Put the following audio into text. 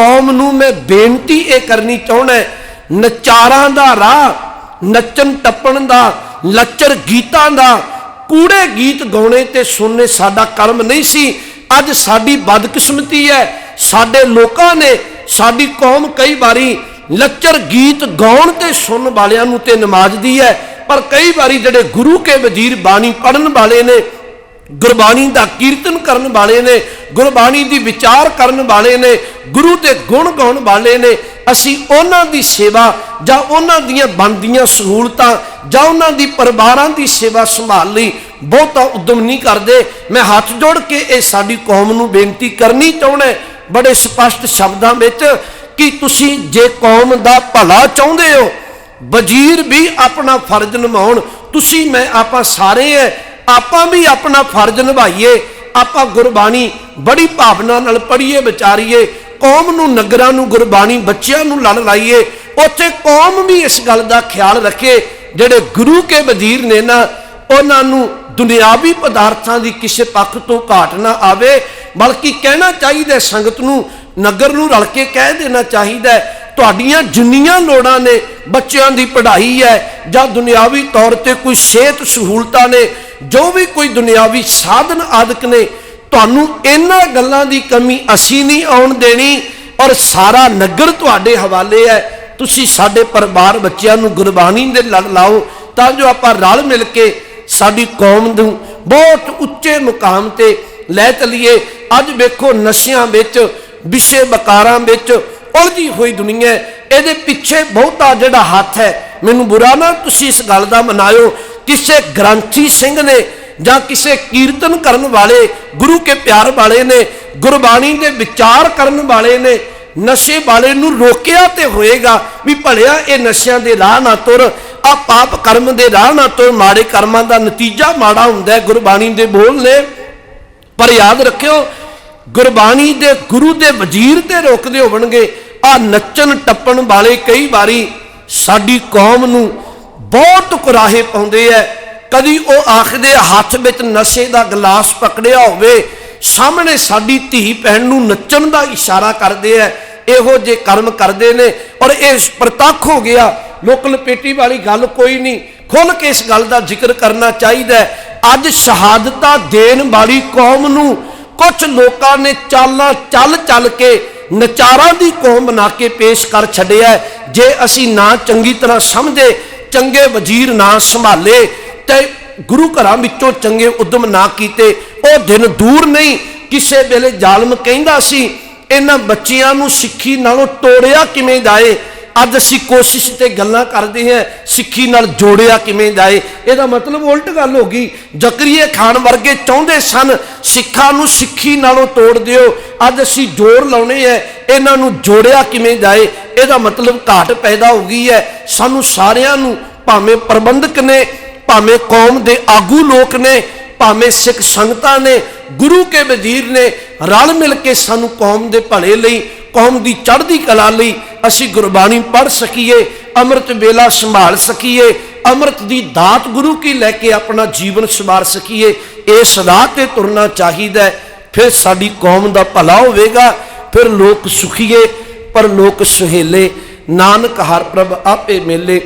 ਕੌਮ ਨੂੰ ਮੈਂ ਬੇਨਤੀ ਇਹ ਕਰਨੀ ਚਾਹੁੰਦਾ ਨਚਾਰਾਂ ਦਾ ਰਾਹ, ਨੱਚਣ ਟੱਪਣ ਦਾ, ਲੱਚਰ ਗੀਤਾਂ ਦਾ, ਕੂੜੇ ਗੀਤ ਗਾਉਣੇ ਤੇ ਸੁਣਨੇ ਸਾਡਾ ਕਰਮ ਨਹੀਂ ਸੀ। ਅੱਜ ਸਾਡੀ ਬਦਕਿਸਮਤੀ ਹੈ, ਸਾਡੇ ਲੋਕਾਂ ਨੇ, ਸਾਡੀ ਕੌਮ ਕਈ ਵਾਰੀ ਲੱਚਰ ਗੀਤ ਗਾਉਣ ਤੇ ਸੁਣਨ ਵਾਲਿਆਂ ਨੂੰ ਤੇ ਨਮਾਜ਼ਦੀ ਹੈ, ਪਰ ਕਈ ਵਾਰੀ ਜਿਹੜੇ ਗੁਰੂ ਕੇ ਵਜ਼ੀਰ ਬਾਣੀ ਪੜਨ ਵਾਲੇ ਨੇ ਗੁਰਬਾਣੀ ਦਾ ਕੀਰਤਨ ਕਰਨ ਵਾਲੇ ਨੇ, ਗੁਰਬਾਣੀ ਦੀ ਵਿਚਾਰ ਕਰਨ ਵਾਲੇ ਨੇ, ਗੁਰੂ ਦੇ ਗੁਣ ਗਾਉਣ ਵਾਲੇ ਨੇ, ਅਸੀਂ ਉਹਨਾਂ ਦੀ ਸੇਵਾ ਜਾਂ ਉਹਨਾਂ ਦੀਆਂ ਬਣਦੀਆਂ ਸਹੂਲਤਾਂ ਜਾਂ ਉਹਨਾਂ ਦੀ ਪਰਿਵਾਰਾਂ ਦੀ ਸੇਵਾ ਸੰਭਾਲ ਲਈ ਬਹੁਤਾ ਉਦਮ ਨਹੀਂ ਕਰਦੇ। ਮੈਂ ਹੱਥ ਜੋੜ ਕੇ ਇਹ ਸਾਡੀ ਕੌਮ ਨੂੰ ਬੇਨਤੀ ਕਰਨੀ ਚਾਹੁੰਦਾ ਬੜੇ ਸਪਸ਼ਟ ਸ਼ਬਦਾਂ ਵਿੱਚ ਕਿ ਤੁਸੀਂ ਜੇ ਕੌਮ ਦਾ ਭਲਾ ਚਾਹੁੰਦੇ ਹੋ, ਵਜ਼ੀਰ ਵੀ ਆਪਣਾ ਫਰਜ਼ ਨਿਭਾਉਣ, ਤੁਸੀਂ, ਮੈਂ, ਆਪਾਂ ਸਾਰੇ ਐ ਆਪਾਂ ਵੀ ਆਪਣਾ ਫਰਜ਼ ਨਿਭਾਈਏ, ਆਪਾਂ ਗੁਰਬਾਣੀ ਬੜੀ ਭਾਵਨਾ ਨਾਲ ਪੜ੍ਹੀਏ, ਵਿਚਾਰੀਏ, ਕੌਮ ਨੂੰ ਨਗਰਾਂ ਨੂੰ ਗੁਰਬਾਣੀ, ਬੱਚਿਆਂ ਨੂੰ ਲੜ ਲਾਈਏ, ਉੱਥੇ ਕੌਮ ਵੀ ਇਸ ਗੱਲ ਦਾ ਖਿਆਲ ਰੱਖੇ, ਜਿਹੜੇ ਗੁਰੂ ਕੇ ਵਜ਼ੀਰ ਨੇ ਨਾ, ਉਹਨਾਂ ਨੂੰ ਦੁਨਿਆਵੀ ਪਦਾਰਥਾਂ ਦੀ ਕਿਸੇ ਪੱਖ ਤੋਂ ਘਾਟ ਨਾ ਆਵੇ, ਬਲਕਿ ਕਹਿਣਾ ਚਾਹੀਦਾ ਸੰਗਤ ਨੂੰ, ਨਗਰ ਨੂੰ ਰਲ ਕੇ ਕਹਿ ਦੇਣਾ ਚਾਹੀਦਾ ਤੁਹਾਡੀਆਂ ਜਿੰਨੀਆਂ ਲੋੜਾਂ ਨੇ, ਬੱਚਿਆਂ ਦੀ ਪੜ੍ਹਾਈ ਹੈ ਜਾਂ ਦੁਨਿਆਵੀ ਤੌਰ ਤੇ ਕੋਈ ਸਿਹਤ ਸਹੂਲਤਾਂ ਨੇ, ਜੋ ਵੀ ਕੋਈ ਦੁਨਿਆਵੀ ਸਾਧਨ ਆਦਿਕ ਨੇ, ਤੁਹਾਨੂੰ ਇਹਨਾਂ ਗੱਲਾਂ ਦੀ ਕਮੀ ਅਸੀਂ ਨਹੀਂ ਆਉਣ ਦੇਣੀ ਔਰ ਸਾਰਾ ਨਗਰ ਤੁਹਾਡੇ ਹਵਾਲੇ ਹੈ। ਤੁਸੀਂ ਸਾਡੇ ਪਰਿਵਾਰ ਬੱਚਿਆਂ ਨੂੰ ਗੁਰਬਾਣੀ ਦੇ ਲੜ ਲਾਓ ਤਾਂ ਜੋ ਆਪਾਂ ਰਲ ਮਿਲ ਕੇ ਸਾਡੀ ਕੌਮ ਨੂੰ ਬਹੁਤ ਉੱਚੇ ਮੁਕਾਮ ਤੇ ਲੈ ਚਲੀਏ। ਅੱਜ ਵੇਖੋ ਨਸ਼ਿਆਂ ਵਿੱਚ, ਵਿਸ਼ੇ ਬਕਾਰਾਂ ਵਿੱਚ ਉਲਝੀ ਹੋਈ ਦੁਨੀਆ ਇਹਦੇ ਪਿੱਛੇ ਬਹੁਤਾ ਜਿਹੜਾ ਹੱਥ ਹੈ, ਮੈਨੂੰ ਬੁਰਾ ਨਾ ਤੁਸੀਂ ਇਸ ਗੱਲ ਦਾ ਮਨਾਇਓ। ਕਿਸੇ ਗ੍ਰੰਥੀ ਸਿੰਘ ਨੇ ਜਾਂ ਕਿਸੇ ਕੀਰਤਨ ਕਰਨ ਵਾਲੇ, ਗੁਰੂ ਕੇ ਪਿਆਰ ਵਾਲੇ ਨੇ, ਗੁਰਬਾਣੀ ਦੇ ਵਿਚਾਰ ਕਰਨ ਵਾਲੇ ਨੇ, ਨਸ਼ੇ ਵਾਲੇ ਨੂੰ ਰੋਕਿਆ ਤੇ ਹੋਏਗਾ ਵੀ ਭਲਿਆ ਇਹ ਨਸ਼ਿਆਂ ਦੇ ਰਾਹ ਨਾ ਤੁਰ ਆ ਪਾਪ ਕਰਮ ਦੇ ਰਾਹ ਨਾ ਤੁਰ, ਮਾੜੇ ਕਰਮਾਂ ਦਾ ਨਤੀਜਾ ਮਾੜਾ ਹੁੰਦਾ ਹੈ, ਗੁਰਬਾਣੀ ਦੇ ਬੋਲ ਨੇ। ਪਰ ਯਾਦ ਰੱਖਿਓ ਗੁਰਬਾਣੀ ਦੇ ਗੁਰੂ ਦੇ ਵਜ਼ੀਰ ਤੇ ਰੋਕਦੇ ਹੋਣਗੇ ਆ ਨੱਚਣ ਟੱਪਣ ਵਾਲੇ ਕਈ ਵਾਰੀ ਸਾਡੀ ਕੌਮ ਨੂੰ ਬਹੁਤ ਕੁਰਾਹੇ ਪਾਉਂਦੇ ਐ। ਕਦੀ ਉਹ ਆਖਦੇ ਹੱਥ ਵਿੱਚ ਨਸ਼ੇ ਦਾ ਗਲਾਸ ਪਕੜਿਆ ਹੋਵੇ, ਸਾਹਮਣੇ ਸਾਡੀ ਧੀ ਭੈਣ ਨੂੰ ਨੱਚਣ ਦਾ ਇਸ਼ਾਰਾ ਕਰਦੇ ਐ। ਇਹੋ ਜੇ ਕਰਮ ਕਰਦੇ ਨੇ ਔਰ ਇਹ ਪ੍ਰਤੱਖ ਹੋ ਗਿਆ। ਲੋਕ ਲਪੇਟੀ ਵਾਲੀ ਗੱਲ ਕੋਈ ਨਹੀਂ ਖੁੱਲ ਕੇ ਇਸ ਗੱਲ ਦਾ ਜ਼ਿਕਰ ਕਰਨਾ ਚਾਹੀਦਾ ਅੱਜ ਸ਼ਹਾਦਤਾਂ ਦੇਣ ਵਾਲੀ ਕੌਮ ਨੂੰ ਕੁਝ ਲੋਕਾਂ ਨੇ ਚਾਲਾਂ ਚੱਲ ਚੱਲ ਕੇ ਨਚਾਰਾਂ ਦੀ ਕੌਮ ਬਣਾ ਕੇ ਪੇਸ਼ ਕਰ ਛੱਡਿਆ ਜੇ ਅਸੀਂ ਨਾ ਚੰਗੀ ਤਰ੍ਹਾਂ ਸਮਝੇ ਚੰਗੇ ਵਜ਼ੀਰ ਨਾ ਸੰਭਾਲੇ ਤੇ ਗੁਰੂ ਘਰਾਂ ਵਿੱਚੋਂ ਚੰਗੇ ਉਦਮ ਨਾ ਕੀਤੇ, ਉਹ ਦਿਨ ਦੂਰ ਨਹੀਂ, ਕਿਸੇ ਵੇਲੇ ਜ਼ਾਲਮ ਕਹਿੰਦਾ ਸੀ, ਇਹਨਾਂ ਬੱਚਿਆਂ ਨੂੰ ਸਿੱਖੀ ਨਾਲੋਂ ਤੋੜਿਆ ਕਿਵੇਂ ਜਾਏ? ਅੱਜ ਅਸੀਂ ਕੋਸ਼ਿਸ਼ ਤੇ ਗੱਲਾਂ ਕਰਦੇ ਹਾਂ, ਸਿੱਖੀ ਨਾਲ ਜੋੜਿਆ ਕਿਵੇਂ ਜਾਏ? ਇਹਦਾ ਮਤਲਬ ਉਲਟ ਗੱਲ ਹੋ ਗਈ। ਜ਼ਕਰੀਏ ਖਾਨ ਵਰਗੇ ਚਾਹੁੰਦੇ ਸਨ, ਸਿੱਖਾਂ ਨੂੰ ਸਿੱਖੀ ਨਾਲੋਂ ਤੋੜ ਦਿਓ। ਅੱਜ ਅਸੀਂ ਜੋੜ ਲਾਉਣੇ ਐ ਇਹਨਾਂ ਨੂੰ ਜੋੜਿਆ ਕਿਵੇਂ ਜਾਏ? ਇਹਦਾ ਮਤਲਬ ਘਾਟ ਪੈਦਾ ਹੋ ਗਈ ਹੈ। ਸਾਨੂੰ ਸਾਰਿਆਂ ਨੂੰ, ਭਾਵੇਂ ਪ੍ਰਬੰਧਕ ਨੇ, ਭਾਵੇਂ ਕੌਮ ਦੇ ਆਗੂ ਲੋਕ ਨੇ, ਭਾਵੇਂ ਸਿੱਖ ਸੰਗਤਾਂ ਨੇ, ਗੁਰੂ ਕੇ ਵਜ਼ੀਰ ਨੇ, ਰਲ ਮਿਲ ਕੇ ਸਾਨੂੰ ਕੌਮ ਦੇ ਭਲੇ ਲਈ ਕੌਮ ਦੀ ਚੜ੍ਹਦੀ ਕਲਾ ਲਈ ਅਸੀਂ ਗੁਰਬਾਣੀ ਪੜ੍ਹ ਸਕੀਏ, ਅੰਮ੍ਰਿਤ ਵੇਲਾ ਸੰਭਾਲ ਸਕੀਏ, ਅੰਮ੍ਰਿਤ ਦੀ ਦਾਤ ਗੁਰੂ ਕੀ ਲੈ ਕੇ ਆਪਣਾ ਜੀਵਨ ਸਵਾਰ ਸਕੀਏ, ਇਹ ਰਾਹ ਤੇ ਤੁਰਨਾ ਚਾਹੀਦਾ ਹੈ। ਫਿਰ ਸਾਡੀ ਕੌਮ ਦਾ ਭਲਾ ਹੋਵੇਗਾ, ਫਿਰ ਲੋਕ ਸੁਖੀਏ, ਪਰ ਲੋਕ ਸੁਹੇਲੇ। ਨਾਨਕ ਹਰ ਪ੍ਰਭ ਆਪੇ ਮੇਲੇ।